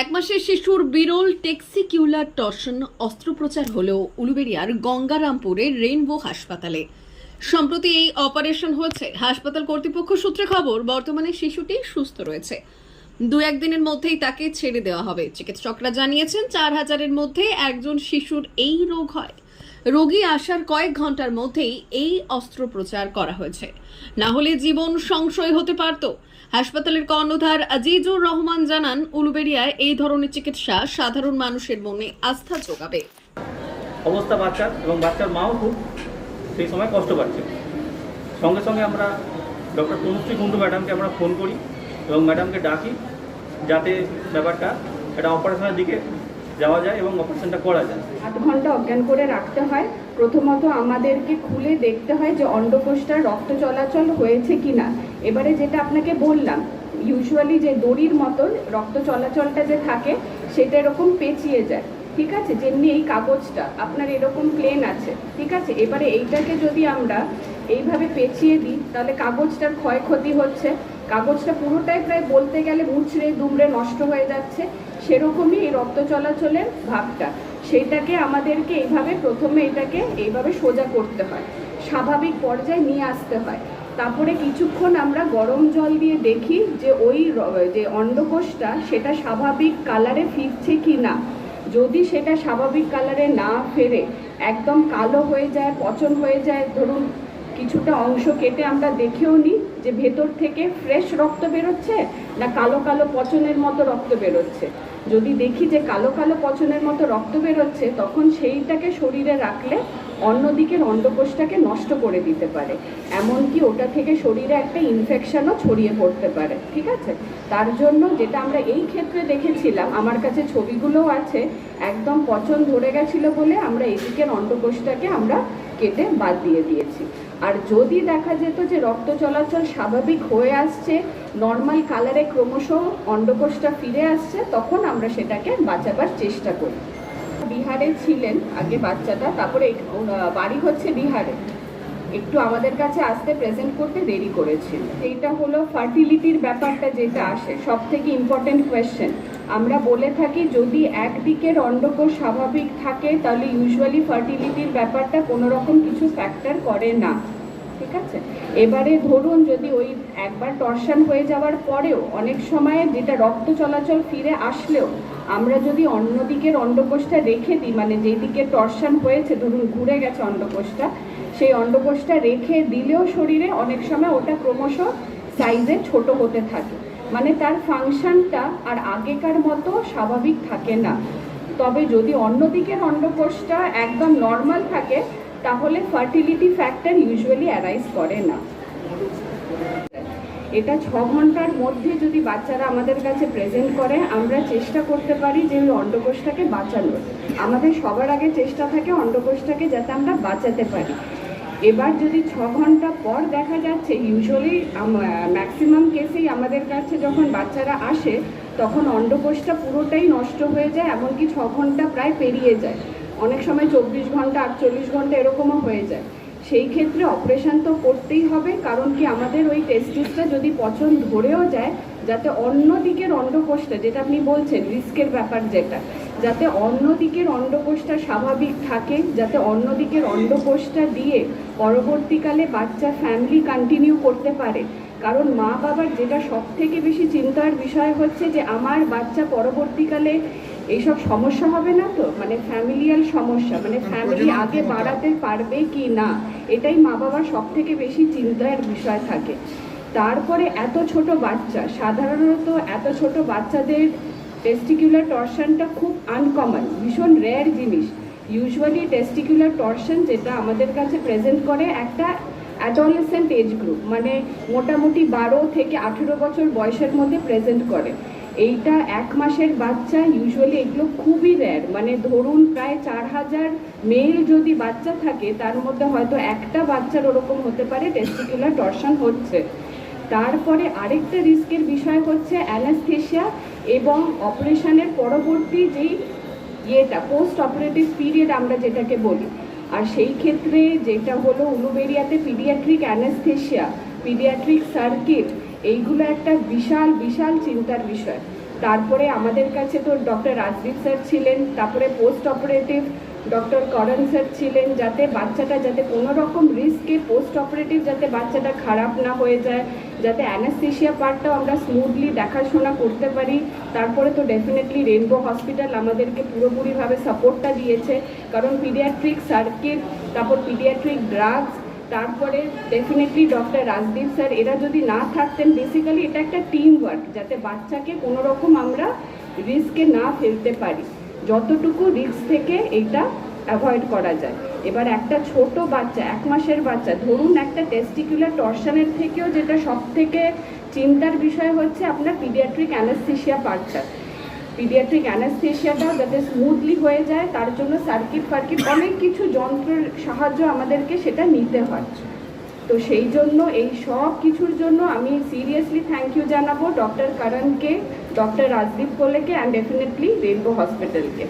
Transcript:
এক মাসের শিশুর বিরল টেক্সিকিউলার টর্শন, অস্ত্রোপচার হলেও উলুবেরিয়ার গঙ্গারামপুরের রেইনবো হাসপাতালে। সম্প্রতি এই অপারেশন হয়েছে। হাসপাতাল কর্তৃপক্ষ সূত্রে খবর, বর্তমানে শিশুটি সুস্থ রয়েছে। দু একদিনের মধ্যেই তাকে ছেড়ে দেওয়া হবে। চিকিৎসকরা জানিয়েছেন, চার হাজারের মধ্যে একজন শিশুর এই রোগ হয়। রোগী আসার কয়েক ঘণ্টার মধ্যেই এই অস্ত্রোপচার করা হয়েছে। না হলে জীবন সংশয় হতে পারত। হাসপাতালের কর্ণধার আজিজুর রহমান জানান, উলুবেড়িয়ায় এই ধরনের চিকিৎসা সাধারণ মানুষের মনে আস্থা যোগাবে। অবস্থা বাচ্চার এবং বাচ্চার মাও খুব সেই সময় কষ্ট পাচ্ছে। সঙ্গে সঙ্গে আমরা ডক্টর তনুশ্রী কুণ্ডু ম্যাডামকে আমরা ফোন করি এবং ম্যাডামকে ডাকি যাতে ব্যাপারটা একটা অপারেশনের দিকে যাওয়া যায় এবং অপারেশনটা করা যায়। আধ ঘণ্টা অজ্ঞান করে রাখতে হয়। প্রথমত আমাদেরকে খুলে দেখতে হয় যে অন্ডকোষটার রক্ত চলাচল হয়েছে কিনা। এবারে যেটা আপনাকে বললাম ইউজুয়ালি যে দড়ির মতন রক্ত চলাচলটা যে থাকে, সেটা এরকম পেঁচিয়ে যায়। ঠিক আছে? যেমনি এই কাগজটা, আপনার এরকম প্লেন আছে। ঠিক আছে? এবারে এইটাকে যদি আমরা এইভাবে পেঁচিয়ে দিই, তাহলে কাগজটার ক্ষয়ক্ষতি হচ্ছে। কাগজটা পুরোটাই প্রায় বলতে গেলে মুচড়ে, দুমড়ে নষ্ট হয়ে যাচ্ছে। সেরকমই এই রক্ত চলাচলের ভাবটা। সেইটাকে আমাদেরকে এইভাবে প্রথমে এটাকে এইভাবে সোজা করতে হয়। স্বাভাবিক পর্যায়ে নিয়ে আসতে হয়। তারপরে কিছুক্ষণ আমরা গরম জল দিয়ে দেখি যে ওই যে অন্ডকোষটা সেটা স্বাভাবিক কালারে ফিরছে কি না যদি সেটা স্বাভাবিক কালারে না ফেরে, একদম কালো হয়ে যায়, পচন হয়ে যায়, ধরুন কিছুটা অংশ কেটে আমরা দেখেও নিই যে ভেতর থেকে ফ্রেশ রক্ত বেরোচ্ছে না কালো কালো পচনের মতো রক্ত বেরোচ্ছে। যদি দেখি যে কালো কালো পচনের মতো রক্ত বেরোচ্ছে, তখন সেইটাকে শরীরে রাখলে অন্যদিকের অন্ডকোষটাকে নষ্ট করে দিতে পারে। এমনকি ওটা থেকে শরীরে একটা ইনফেকশনও ছড়িয়ে পড়তে পারে, ঠিক আছে? তার জন্য যেটা আমরা এই ক্ষেত্রে দেখেছিলাম, আমার কাছে ছবিগুলোও আছে, একদম পচন ধরে গেছিল বলে আমরা এদিকের অন্ডকোষটাকে আমরা কেটে বাদ দিয়ে দিয়েছি। আর যদি দেখা যেত যে রক্ত চলাচল স্বাভাবিক হয়ে আসছে নর্মাল কালারে ক্রমশ অন্ডকোষটা ফিরে আসছে, তখন আমরা সেটাকে বাঁচাবার চেষ্টা করি। বিহারে ছিলেন আগে বাচ্চাটা, তারপরে বাড়ি হচ্ছে বিহারে। একটু আমাদের কাছে আসতে প্রেজেন্ট করতে দেরি করেছিল। এইটা হলো ফার্টিলিটির ব্যাপারটা যেটা আসে সব থেকে ইম্পর্টেন্ট কোয়েশ্চেন আমরা বলে থাকি, যদি একদিকের অন্ডকোষ স্বাভাবিক থাকে, তাহলে ইউজুয়ালি ফার্টিলিটির ব্যাপারটা কোনো রকম কিছু ফ্যাক্টর করে না। ঠিক আছে? এবারে ধরুন যদি ওই একবার টর্শন হয়ে যাওয়ার পরেও অনেক সময় যেটা রক্ত চলাচল ফিরে আসলেও আমরা যদি অন্য দিকের অন্ডকোষটা রেখে দিই মানে যেই দিকে টর্শন হয়েছে, ধরুন ঘুরে গেছে অন্ডকোষটা, সেই অন্ডকোষটা রেখে দিলেও শরীরে অনেক সময় ওটা ক্রমশ সাইজে ছোট হতে থাকে। মানে তার ফাংশনটা আর আগেকার মতো স্বাভাবিক থাকে না। তবে যদি অন্য দিকের অন্ডকোষটা একদম নর্মাল থাকে, তাহলে ফার্টিলিটি ফ্যাক্টর ইউজুয়ালি অ্যারাইজ করে না। এটা ছ ঘণ্টার মধ্যে যদি বাচ্চারা আমাদের কাছে প্রেজেন্ট করে, আমরা চেষ্টা করতে পারি যে ওই অন্ডকোষটাকে বাঁচানোর। আমাদের সবার আগে চেষ্টা থাকে অন্ডকোষটাকে যাতে আমরা বাঁচাতে পারি। এবার যদি ছ ঘণ্টা পর দেখা যাচ্ছে ইউজুয়ালি ম্যাক্সিমাম কেসেই আমাদের কাছে যখন বাচ্চারা আসে, তখন অন্ডকোষটা পুরোটাই নষ্ট হয়ে যায়, এমনকি ছ ঘণ্টা প্রায় পেরিয়ে যায়। অনেক সময় চব্বিশ ঘণ্টা, আটচল্লিশ ঘণ্টা এরকমও হয়ে যায়। সেই ক্ষেত্রে অপারেশন তো করতেই হবে, কারণ কি আমাদের ওই টেস্টিসটা যদি পচন ধরেও যায়, যাতে অন্য দিকের অন্ডকোষটা, যেটা আপনি বলছেন, রিস্কের ব্যাপার যেটা, যাতে অন্য দিকের অন্ডকোষটা স্বাভাবিক থাকে, যাতে অন্য দিকের অন্ডকোষটা দিয়ে পরবর্তীকালে বাচ্চা ফ্যামিলি কন্টিনিউ করতে পারে। কারণ মা বাবার যেটা সব থেকে বেশি চিন্তার বিষয় হচ্ছে যে, আমার বাচ্চা পরবর্তীকালে এইসব সমস্যা হবে না তো? মানে ফ্যামিলিয়াল সমস্যা মানে ফ্যামিলি আগে বাড়াতে পারবে কি না? এটাই মা বাবার সব থেকে বেশি চিন্তার বিষয় থাকে। তারপরে এত ছোট বাচ্চা সাধারণত এত ছোট বাচ্চাদের টেস্টিকুলার টর্শনটা খুব আনকমন ভীষণ রেয়ার জিনিস। ইউজুয়ালি টেস্টিকুলার টর্শন যেটা আমাদের কাছে প্রেজেন্ট করে একটা অ্যাডলেসেন্ট এজ গ্রুপ মানে মোটামুটি বারো থেকে আঠেরো বছর বয়সের মধ্যে প্রেজেন্ট করে। এইটা এক মাসের বাচ্চা ইউজুয়ালি এগুলো খুবই রেয়ার মানে ধরুন প্রায় চার হাজার মেল যদি বাচ্চা থাকে, তার মধ্যে হয়তো একটা বাচ্চার ওরকম হতে পারে টেস্টিকুলার টর্শন হচ্ছে। তারপরে আরেকটা রিস্কের বিষয় হচ্ছে অ্যানাস্থেশিয়া এবং অপারেশনের পরবর্তী যেই ইয়েটা পোস্ট অপারেটিভ পিরিয়ড আমরা যেটাকে বলি। আর সেই ক্ষেত্রে যেটা হলো উলুবেরিয়াতে পিডিয়াট্রিক অ্যানাস্থেশিয়া পিডিয়াট্রিক সার্কিট এইগুলো একটা বিশাল বিশাল চিন্তার বিষয়। তারপরে আমাদের কাছে তো ডক্টর রাজদীপ স্যার ছিলেন, তারপরে post operative doctor Karan sir ছিলেন, যাতে বাচ্চাটা যাতে কোনো রকম রিস্কে পোস্ট অপারেটিভ যাতে বাচ্চাটা খারাপ না হয়ে যায়, যাতে অ্যানাস্থেশিয়া পার্টটাও আমরা স্মুথলি দেখাশোনা করতে পারি। তারপরে তো ডেফিনেটলি রেনবো হসপিটাল আমাদেরকে পুরোপুরিভাবে সাপোর্টটা দিয়েছে। কারণ পিডিয়াট্রিক সার্কিট তারপর পিডিয়াট্রিক ড্রাগস তারপরে ডেফিনেটলি ডক্টর রাজদীপ স্যার এরা যদি না থাকতেন বেসিক্যালি এটা একটা টিম ওয়ার্ক যাতে বাচ্চাকে কোনো রকম আমরা রিস্কে না ফেলতে পারি। যতটুকু রিস্ক থেকে এটা অ্যাভয়েড করা যায়। এবার একটা ছোট বাচ্চা, এক মাসের বাচ্চা, ধরুন একটা টেস্টিকুলার টর্শনের থেকেও যেটা সব থেকে চিন্তার বিষয় হচ্ছে আপনার পিডিয়াট্রিক অ্যানাস্থেশিয়া পার্টটা পিডিয়াট্রিক অ্যানাস্থেশিয়াটাও যাতে স্মুথলি হয়ে যায়, তার জন্য সার্কিট ফার্কিট অনেক কিছু যন্ত্রের সাহায্য আমাদেরকে সেটা নিতে হয়। তো সেই জন্য এই সব কিছুর জন্য আমি সিরিয়াসলি থ্যাংক ইউ জানাব ডক্টর করণকে ডক্টর রাজদীপ কোলেকে অ্যান্ড ডেফিনেটলি রেনবো হসপিটালকে